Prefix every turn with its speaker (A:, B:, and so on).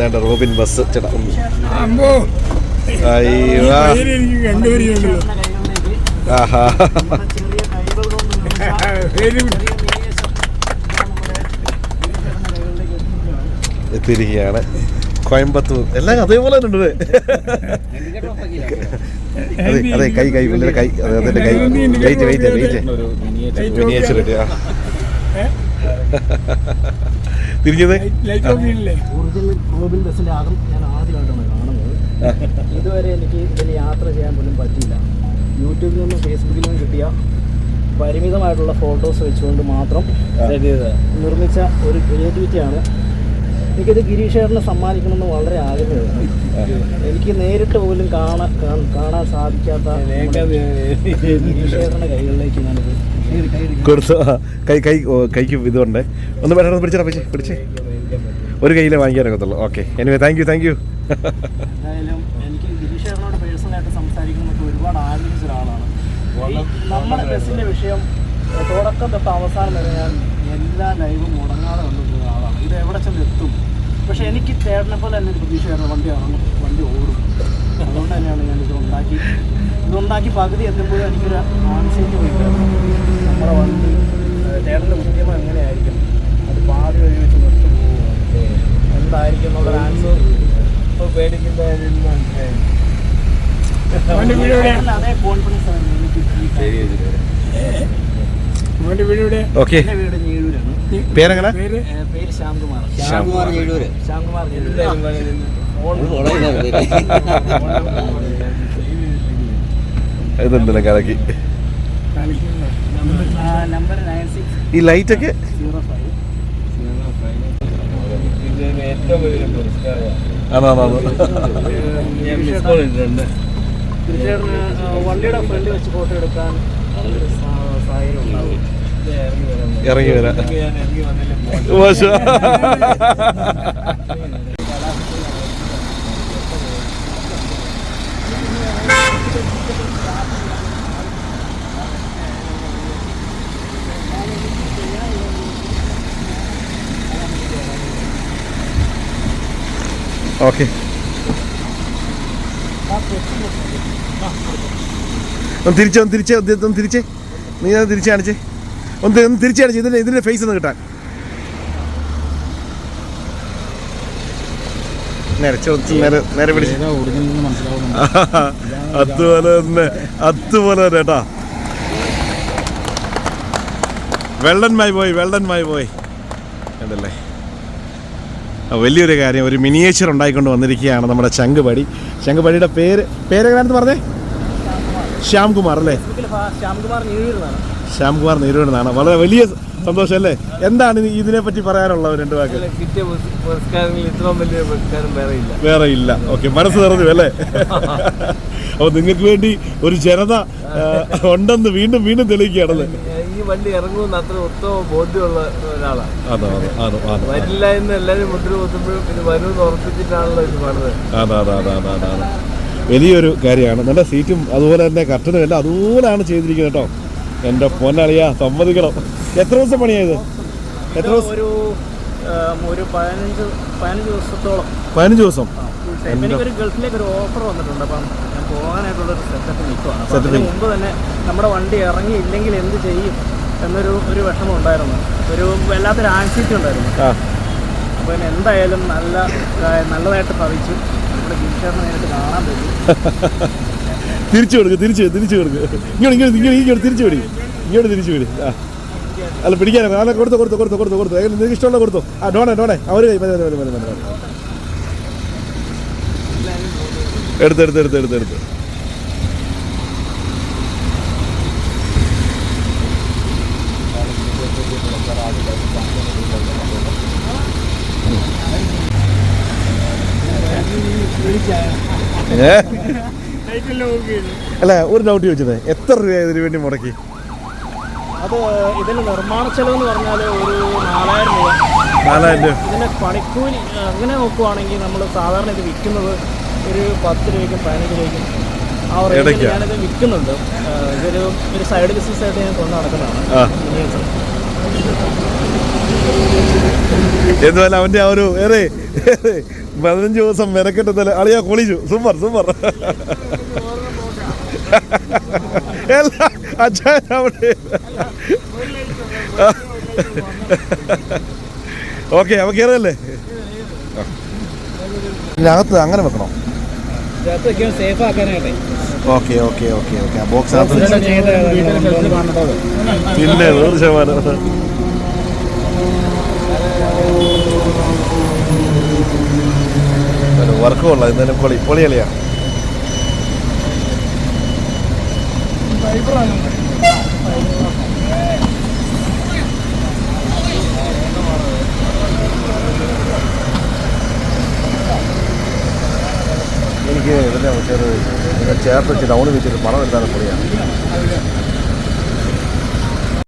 A: വേണ്ട Robin bus ചേട്ടാ. അയ്യോ ആഹാ. എത്തിയിരിക്കുകയാണ്. കോയമ്പത്തൂർ. എല്ലാം അതേപോലെ തന്നെ ഉണ്ട്. അതെ അതെ കൈ കൈ പുള്ളിയുടെ കൈ അതെ അതിന്റെ കൈ. വെയിറ്റ് വെയിറ്റ് വെയിറ്റ് മിനിയേച്ചർ ആ തിരിഞ്ഞത്?
B: ബസ്സിന്റെ ഞാൻ ആദ്യമായിട്ടാണ് കാണുന്നത്. ഇതുവരെ എനിക്ക് ഇതിൽ യാത്ര ചെയ്യാൻ പോലും പറ്റിയില്ല. യൂട്യൂബിൽ നിന്നും ഫേസ്ബുക്കിൽ നിന്നും കിട്ടിയ പരിമിതമായിട്ടുള്ള ഫോട്ടോസ് വെച്ചുകൊണ്ട് മാത്രം നിർമ്മിച്ച ഒരു ക്രിയേറ്റിവിറ്റിയാണ് എനിക്കിത് ഗിരീഷേറിന് സമ്മാനിക്കണമെന്ന് വളരെ ആഗ്രഹമാണ്. എനിക്ക് നേരിട്ട് പോലും കാണാൻ കാണാൻ സാധിക്കാത്ത ഗിരീഷേറിന്റെ കൈകളിലേക്ക് ഞാനിത്
A: കൊടുത്തു. കൈ കൈ കൈക്ക് ഇതുണ്ട്. ഒന്ന് പെട്ടെന്ന് പിടിച്ചാ പിടിച്ചേ പിടിച്ചേ. ഒരു കയ്യിലേ വാങ്ങിക്കാനൊക്കത്തുള്ളൂ. Okay. Anyway thank you thank you
B: എന്തായാലും എനിക്ക് ഗിരീഷേറിനോട് പേഴ്സണലായിട്ട് സംസാരിക്കുന്നത് ഒരുപാട് ആഗ്രഹിച്ച ഒരാളാണ്. നമ്മുടെ ബസ്സിന്റെ വിഷയം തുടക്കം തൊട്ട് അവസാനം വരെ ഞാൻ എല്ലാ ലൈവും മുടങ്ങാതെ കൊണ്ടുപോകുന്ന ആളാണ്. ഇത് എവിടെ ചെന്ന് എത്തും? പക്ഷെ എനിക്ക് ചേട്ടനെ പോലെ തന്നെ ഒരു പ്രതീക്ഷയായിരുന്നു വണ്ടി ഇറങ്ങും വണ്ടി ഓടും. അതുകൊണ്ട് തന്നെയാണ് ഞാൻ ഇത് ഉണ്ടാക്കി ഇതുണ്ടാക്കി പകുതി എത്തുമ്പോഴും എനിക്കൊരു ആൻസൈറ്റി പോയിട്ടായിരുന്നു നമ്മുടെ വണ്ടി ചേട്ടന്റെ ഉദ്യമം എങ്ങനെയായിരിക്കും? അത് പാതി വഴി വെച്ച് നിർത്തി പോകുമോ എന്തായിരിക്കും എന്നുള്ള ആൻസർ
C: വീട് എവിടെ
B: അതേ കോൺഫിഡൻസ് ആണ് എനിക്ക് ഈ
C: അവന്റെ വീട് എവിടെ
A: ഓക്കെ.
B: എന്റെ വീട് ഞീഴൂരാണ്.
A: പേരെങ്ങനെ?
C: പേര്?
B: ശ്യാംകുമാർ.
D: ശ്യാംകുമാർ. ഞെഴൂര്.
A: കലക്കി. ഈ ലൈറ്റൊക്കെ?
B: ഒക്കെ വണ്ടിയുടെ ഫ്രണ്ട് വെച്ച് ഫോട്ടോ എടുക്കാൻ
A: ഇറങ്ങി വരാം. മോശം. ഓക്കെ ഒന്ന് തിരിച്ചേ ഒന്ന് തിരിച്ചേ ഒന്ന് തിരിച്ചേ നീ അത് തിരിച്ച് കാണിച്ചേ. ഒന്ന് ഒന്ന് തിരിച്ച് കാണിച്ചേ. ഇതിന്റെ ഇതിന്റെ ഫേസ് ഒന്ന് കിട്ടാൻ. നേരെ പിടിച്ച്. അതുപോലെ തന്നെ അതുപോലെ തന്നെ കേട്ടാ. വെള്ളന്മായി പോയി വെള്ളന്മായി പോയി. അതല്ലേ വലിയൊരു കാര്യം ഒരു മിനിയേച്ചർ ഉണ്ടായിക്കൊണ്ട് വന്നിരിക്കുകയാണ് നമ്മുടെ ചങ്കുപടി. ചങ്കുപടിയുടെ പേര് പേരെങ്ങനെയാണെന്ന് പറഞ്ഞേ? ശ്യാംകുമാർ അല്ലേ?
B: ശ്യാംകുമാർ
A: ശ്യാംകുമാർ വളരെ വലിയ സന്തോഷം അല്ലേ എന്താണ് ഇതിനെ ഇതിനെപ്പറ്റി പറയാനുള്ളത് രണ്ട് വാക്ക്?
D: പുരസ്കാരങ്ങളിൽ ഇത്രയും വലിയ പുരസ്കാരം വേറെ ഇല്ല
A: വേറെ ഇല്ല ഓക്കെ മനസ്സ് നിറഞ്ഞു അല്ലേ? അപ്പോൾ നിങ്ങൾക്ക് വേണ്ടി ഒരു ജനത ഉണ്ടെന്ന് വീണ്ടും വീണ്ടും തെളിയിക്കുകയാണല്ലേ?
D: ഈ വണ്ടി ഇറങ്ങുമെന്ന് അത്ര ഉത്തമ ബോധ്യമുള്ള ഒരാളാണ്. വരില്ല എന്ന് എല്ലാവരും മുദ്ര കുത്തുമ്പോഴും പിന്നെ വരുമെന്ന് ഉറപ്പിച്ചിട്ടാണല്ലോ ഇത് പണിത്.
A: വലിയൊരു കാര്യമാണ്. നല്ല സീറ്റും അതുപോലെ തന്നെ കർട്ടനും എല്ലാം അതുപോലെയാണ് ചെയ്തിരിക്കുന്നത് കേട്ടോ. എന്റെ പൊന്നളിയാ സമ്മതിക്കണം. എത്ര ദിവസം പണിയായത് എത്ര ദിവസം?
B: ഒരു പതിനഞ്ച് പതിനഞ്ച് ദിവസത്തോളം.
A: പതിനഞ്ച് ദിവസം?
B: എനിക്കൊരു ഗൾഫിലേക്ക് ഒരു ഓഫർ വന്നിട്ടുണ്ട്. അപ്പം ഞാൻ പോകാനായിട്ടുള്ള ഒരു സെറ്റപ്പ് നിൽക്കുവാണ്. അപ്പം അതിന് മുമ്പ് തന്നെ നമ്മുടെ വണ്ടി ഇറങ്ങിയില്ലെങ്കിൽ എന്ത് ചെയ്യും എന്നൊരു ഒരു വിഷമം ഉണ്ടായിരുന്നു. ഒരു വല്ലാത്തൊരു ആൻസിറ്റി ഉണ്ടായിരുന്നു. പിന്നെ എന്തായാലും നല്ല നല്ലതായിട്ട് ഭവിച്ചു. നമ്മുടെ ഗിരീഷറിനെ നേരിട്ട് കാണാൻ പറ്റും.
A: തിരിച്ചു കൊടുക്ക് തിരിച്ചു തിരിച്ചു കൊടുക്ക്. ഇങ്ങോട്ട് ഇങ്ങോട്ട് ഇങ്ങോട്ട് ഇങ്ങോട്ട് തിരിച്ചു വിടും. ഇങ്ങോട്ട് തിരിച്ചു വിടും. ആ. അല്ല പിടിക്കാനും. അല്ല കൊടുത്തു കൊടുത്തു കൊടുത്തു കൊടുത്തു കൊടുത്തു. നിങ്ങൾക്ക് ഇഷ്ടമുള്ള കൊടുത്തു. ആ ഡോണേ ഡോണേ. അവർ കൈ മതി മതി മതി മതി മതി എടുത്ത് എടുത്ത് എടുത്ത് എടുത്ത് എടുത്ത്. അല്ല ഒരു ഡൗട്ട് ചോദിച്ചത്. എത്ര രൂപ ഇതിനു വേണ്ടി മുടക്കി?
B: അത് ഇതിന് നിർമ്മാണ ചെലവ് എന്ന് പറഞ്ഞാൽ ഒരു നാലായിരം രൂപ.
A: നാലായിരം രൂപ.
B: ഇതിന്റെ പണിക്കൂലി അങ്ങനെ നോക്കുവാണെങ്കിൽ നമ്മൾ സാധാരണ ഇത് വിൽക്കുന്നത് ഒരു പത്ത് രൂപയ്ക്കും പതിനഞ്ച് രൂപയ്ക്കും ആ
A: ഇടയ്ക്കാ?
B: ഞാനിത് വിൽക്കുന്നുണ്ട്. ഇതൊരു ഒരു സൈഡ് ബിസിനസ് ആയിട്ട് ഞാൻ കൊണ്ട് നടക്കുന്നതാണ്.
A: എന്തുമല്ല അവന്റെ ആ ഒരു ഏറെ പതിനഞ്ച് ദിവസം മെനക്കെട്ടതല്ല അളിയാ കൊളിച്ചു. Super super. എല്ലാ അച്ഛൻ അവിടെ ഓക്കെ അവ കയറല്ലേ അകത്ത് അങ്ങനെ വെക്കണോ? Okay okay okay okay. ബോക്സിനകത്ത് പിന്നെ നൂറ് ശതമാനം. വർക്ക് കൊള്ളാം എന്തായാലും പൊളി പൊളി എനിക്ക് ഇതിനെ ചേർത്ത് വെച്ച് ഡൗൺ വെച്ചിട്ട് പണം എടുത്താൽ പൊളിയാണ്.